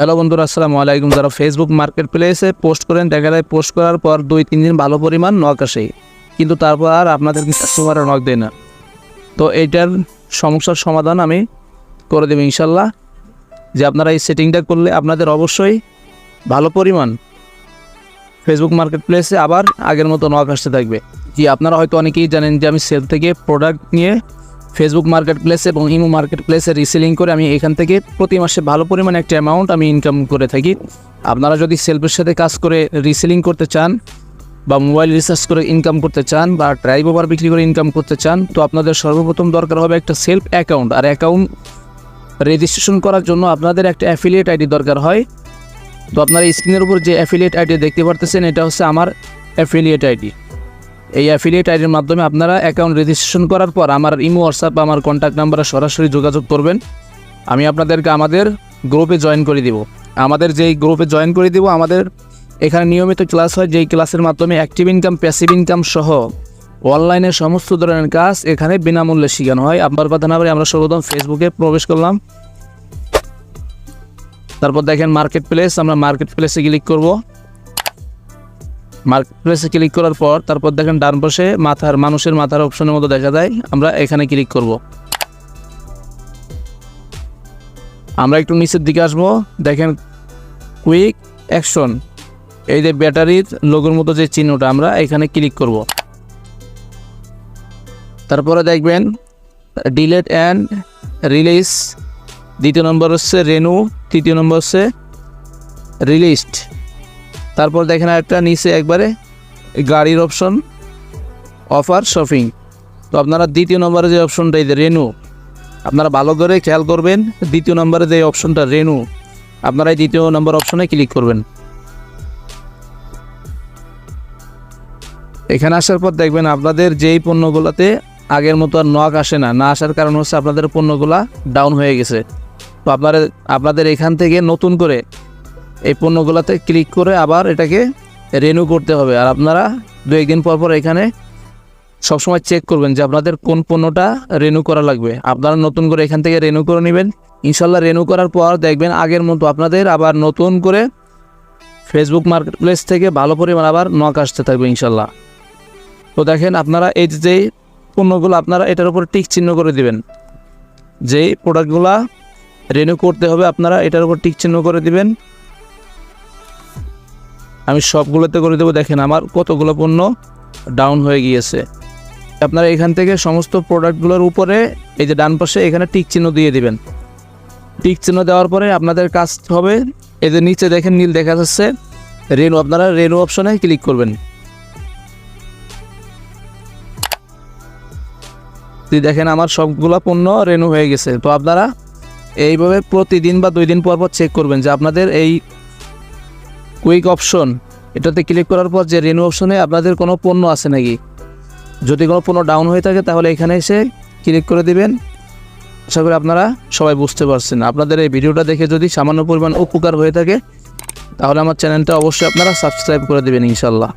Hello বন্ধুরা, আসসালামু আলাইকুম। যারা ফেসবুক মার্কেট প্লেসে পোস্ট করেন, দেখা যায় পোস্ট করার পর দুই, তিন দিন ভালো পরিমাণ নক আসে। কিন্তু তারপর আর আপনাদের কাস্টমাররা নক দেয় না। তো এইটার সমস্যার সমাধান আমি করে দেবো ইনশাল্লাহ। যে আপনারা এই সেটিংটা করলে আপনাদের অবশ্যই ভালো পরিমাণ ফেসবুক মার্কেট প্লেসে আবার আগের মতো নক আসতে থাকবে। জি, আপনারা হয়তো অনেকেই জানেন যে আমি সেল থেকে প্রোডাক্ট নিয়ে ফেসবুক মার্কেট প্লেস এবং ইমো মার্কেট প্লেসে রিসেলিং করে আমি এখান থেকে প্রতি মাসে ভালো পরিমাণে একটা অ্যামাউন্ট আমি ইনকাম করে থাকি। আপনারা যদি সেলফের সাথে কাজ করে রিসেলিং করতে চান বা মোবাইল রিচার্জ করে ইনকাম করতে চান বা ড্রাইভ ওভার বিক্রি করে ইনকাম করতে চান, তো আপনাদের সর্বপ্রথম দরকার হবে একটা সেলফ অ্যাকাউন্ট আর অ্যাকাউন্ট রেজিস্ট্রেশন করার জন্য আপনাদের একটা অ্যাফিলিয়েট আইডি দরকার হয়। তো আপনারা স্ক্রিনের উপর যে অ্যাফিলিয়েট আইডি দেখতে পারতেছেন, এটা হচ্ছে আমার অ্যাফিলিয়েট আইডি এই অ্যাফিলিয়েট আইডির মাধ্যমে আপনারা অ্যাকাউন্ট রেজিস্ট্রেশন করার পর আমার ইমো হোয়াটসঅ্যাপ আমার কন্ট্যাক্ট নাম্বারে সরাসরি যোগাযোগ করবেন। আমি আপনাদেরকে আমাদের গ্রুপে জয়েন করে দিব। আমাদের যেই গ্রুপে জয়েন করে দিব, আমাদের এখানে নিয়মিত ক্লাস হয়। যেই ক্লাসের মাধ্যমে অ্যাক্টিভ ইনকাম প্যাসিভ ইনকাম সহ অনলাইনে সমস্ত ধরনের কাজ এখানে বিনামূল্যে শেখানো হয়। আপনার কথা না আমরা সর্বপ্রথম ফেসবুকে প্রবেশ করলাম। তারপর দেখেন মার্কেট প্লেস আমরা মার্কেট প্লেসে ক্লিক করব। মার্কেট প্লেসে ক্লিক করার পর তারপর দেখেন ডান পাশে মাথার, মানুষের মাথার অপশনের মতো দেখা যায়। আমরা এখানে ক্লিক করব। আমরা একটু নিচের দিকে আসব। দেখেন কুইক অ্যাকশন এই যে ব্যাটারির লোগোর মতো যে চিহ্নটা, আমরা এখানে ক্লিক করব। তারপরে দেখবেন ডিলেট অ্যান্ড রিলিজ দ্বিতীয় নম্বর হচ্ছে রেনু তৃতীয় নম্বর হচ্ছে রিলিস্ট তারপর দেখেন একটা নিচে একবারে গাড়ির অপশন অফার শপিং তো আপনারা দ্বিতীয় নম্বরে যে অপশনটা এই রেনু আপনারা ভালো করে খেয়াল করবেন, দ্বিতীয় নম্বরে যে অপশনটা রেনু আপনারা এই দ্বিতীয় নম্বর অপশনে ক্লিক করবেন। এখানে আসার পর দেখবেন আপনাদের যেই পণ্যগুলোতে আগের মতো আর নক আসে না না আসার কারণ হচ্ছে আপনাদের পণ্যগুলা ডাউন হয়ে গেছে। তো আপনারা, আপনাদের এখান থেকে নতুন করে এই পণ্যগুলোতে ক্লিক করে আবার এটাকে রেনু করতে হবে। আর আপনারা দু একদিন পর পর এখানে সবসময় চেক করবেন যে আপনাদের কোন পণ্যটা রেনু করা লাগবে। আপনারা নতুন করে এখান থেকে রেনু করে নেবেন। ইনশাল্লাহ রেনু করার পর দেখবেন আগের মতো আপনাদের আবার নতুন করে ফেসবুক মার্কেট প্লেস থেকে ভালো পরিমাণ আবার নক আসতে থাকবে ইনশাল্লাহ তো দেখেন আপনারা এই যে পণ্যগুলো আপনারা এটার উপর টিক চিহ্ন করে দিবেন। যেই প্রোডাক্টগুলা রেনু করতে হবে আপনারা এটার উপর টিক চিহ্ন করে দিবেন। আমি সবগুলোতে করে দেবো। দেখেন আমার কতগুলো পণ্য ডাউন হয়ে গিয়েছে। আপনারা এখান থেকে সমস্ত প্রোডাক্টগুলোর উপরে এই যে ডান পাশে এখানে টিক চিহ্ন দিয়ে দিবেন। টিক চিহ্ন দেওয়ার পরে আপনাদের কাজ হবে, এই যে নিচে দেখেন নীল দেখা যাচ্ছে। রেনু, আপনারা রেনু অপশনে ক্লিক করবেন। দেখেন আমার সবগুলো পণ্য রেনু হয়ে গেছে। তো আপনারা এইভাবে প্রতিদিন বা দুই দিন পর পর চেক করবেন যে আপনাদের এই কুইক অপশন এটাতে ক্লিক করার পর যে রেনু অপশনে আপনাদের কোনো পণ্য আছে নাকি? যদি কোনো পণ্য ডাউন হয়ে থাকে তাহলে এখানে এসে ক্লিক করে দিবেন। আশা করি আপনারা সবাই বুঝতে পারছেন। আপনাদের এই ভিডিওটা দেখে যদি সামান্য পরিমাণ উপকার হয়ে থাকে, তাহলে আমার চ্যানেলটা অবশ্যই আপনারা সাবস্ক্রাইব করে দেবেন ইনশাল্লাহ